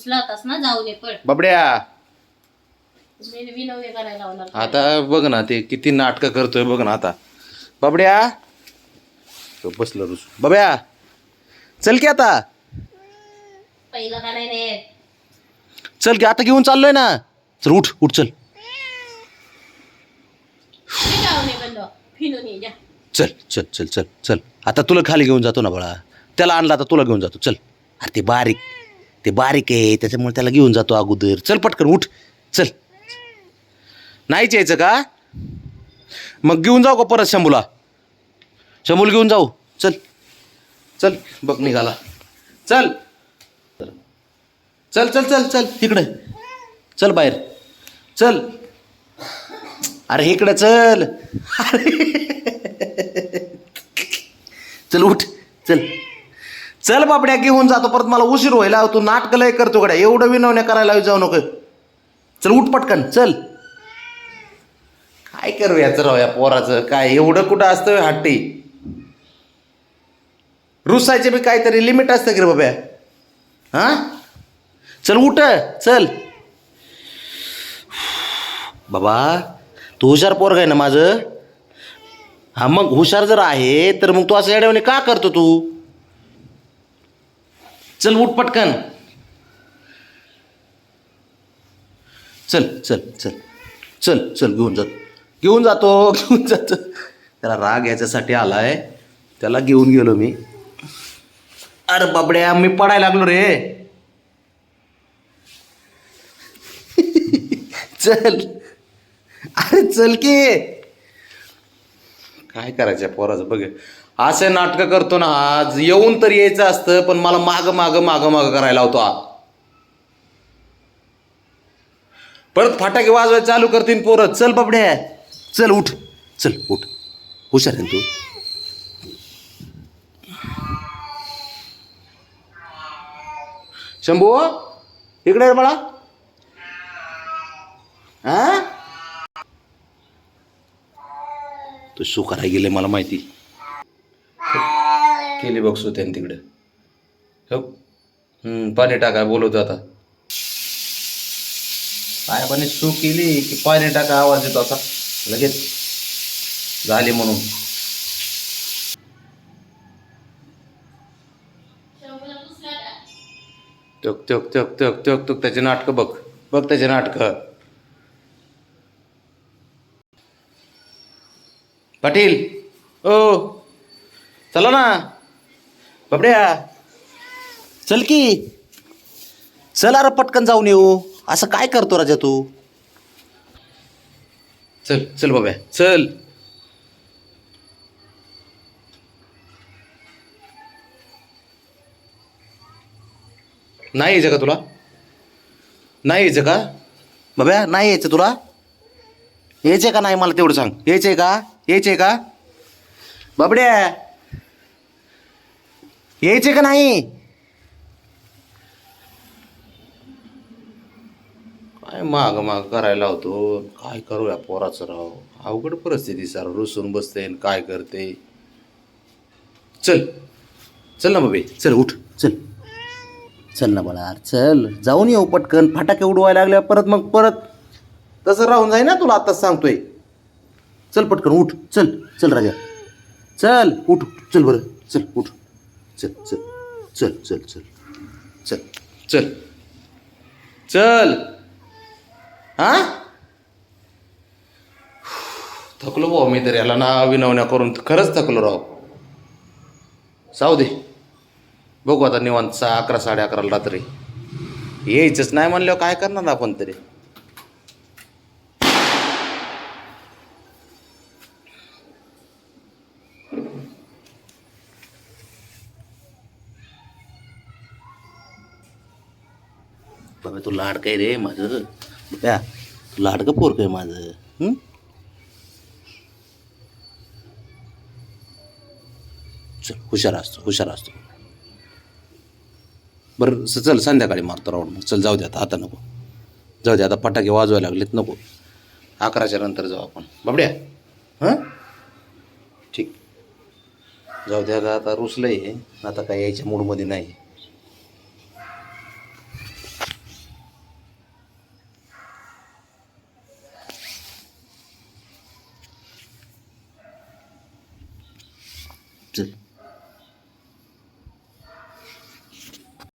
रुसला होतास ना जाऊ दे पण बाबड्या. करायला लावणार. आता बघ ना ते किती नाटकं करतोय बघ ना आता. बाबड्या. तो बसलं रुस. बाब्या चल की आता. पहिलं का नाही नेत चल की आता घेऊन चाललोय ना. चल उठ उठ चल. मी जाऊ नये बंद? फिरून ये जा. चल चल चल चल चल. आता तुला खाली घेऊन जातो ना बाळा. त्याला आणला आता तुला घेऊन जातो. चल. अरे ते बारीक. ते बारीक आहे त्याच्यामुळे त्याला घेऊन जातो अगोदर. चल पटकन उठ. चल. नाहीच यायचं का? मग घेऊन जाऊ का परत शंभूला? शंभूला घेऊन जाऊ. चल. चल बघ निघाला. चल. चल चल चल चल. इकडे चल बाहेर. चल. अरे इकडे चल. चल उठ. चल. चल बापड्या घेऊन जातो परत मला उशीर व्हायला तू नाटक लय करतो गड्या एवढं विनवण्या करायला जाऊ नको. चल उठ पटकन चल. काय करू याचं राव या पोराचं? काय एवढं कुठं असतं हट्टी? रुसायचे बी काहीतरी लिमिट असतं की रे बाब्या? हां? चल उठ चल. बाबा तू हुशार पोरग आहे ना माझं? हा मग हुशार जर आहे तर मग तू असं येड्यावाने का करतो तू? चल उठ पटकन. चल चल चल. चल चल घेऊन जात. घेऊन जातो घेऊन जातो. त्याला राग याच्यासाठी आलाय. त्याला घेऊन गेलो मी. अरे बाबड्या मी पडायला लागलो रे. चल. अरे चल की. काय करायचं पोराचं? बघ. असे नाटकं करतो ना आज येऊन तर यायचं असतं पण मला माग माग माग माग करायला होतो परत फटाके वाजवायला चालू करतीन पोरं. चल बाबड्या चल उठ चल उठ. हुशार आहे ना तू? शंभू इकडे ये बाळा. हा तू शू गेले मला माहिती. केली बघ त्याने तिकडे. हो पाणी टाका बोलवतो आता. काय पाणी शू केली की पाणी टाका आवाज येतो आता. लगेच. झाली म्हणून. तक तक तक तक तक तक त्याचे नाटकं बघ. बघ त्याचे नाटकं. पाटील. ओ. चला ना. बाबड्या चल की. चल अरे पटकन जाऊन येऊ. असं काय करतो राजा तू? चल चल बाब्या चल. नाही यायचं का तुला? नाही यायचं का? बाब्या नाही यायचं तुला? यायचंय का नाही मला तेवढं सांग. यायचंय का? यायचंय का? बाबड्या यायचंय का नाही? काय माग माग करायला होतो? काय करू या पोराचं राव? अवघड परिस्थिती सर रुसून बसते काय करते? चल. चल ना बाबे. चल उठ. चल. चल ना बाळा चल. जाऊन येऊ पटकन. फटाके उडवायला लागल्या परत मग परत. तसं राहून जाई ना तुला आत्ताच सांगतोय. चल पटकन उठ. चल. चल राजा. चल उठ. चल बरं. चल उठ. चल चल चल चल चल. चल. चल. चल. हा? थकलो भाऊ मी तर याला ना विनवण्या करून खरंच थकलो राव. जाऊ दे. बघू आता निवांत सहा अकरा साडे अकराला रात्री. यायचंच नाही म्हणल्यावर काय करणार आपण तरी? बाबा तू लाडकं आहे रे माझं. त्या तू लाडकं पोरकं आहे माझं. चल हुशार असतो हुशार असतो. बरं चल संध्याकाळी मारतो राऊंड मग. चल जाऊ दे आता आता नको. जाऊ दे आता फटाके वाजवायला लागलेत नको. अकराच्या नंतर जाऊ आपण. बाबड्या हां? ठीक. जाऊ दे आता आता रुसलं आहे आता काय यायच्या मूडमध्ये नाही. चल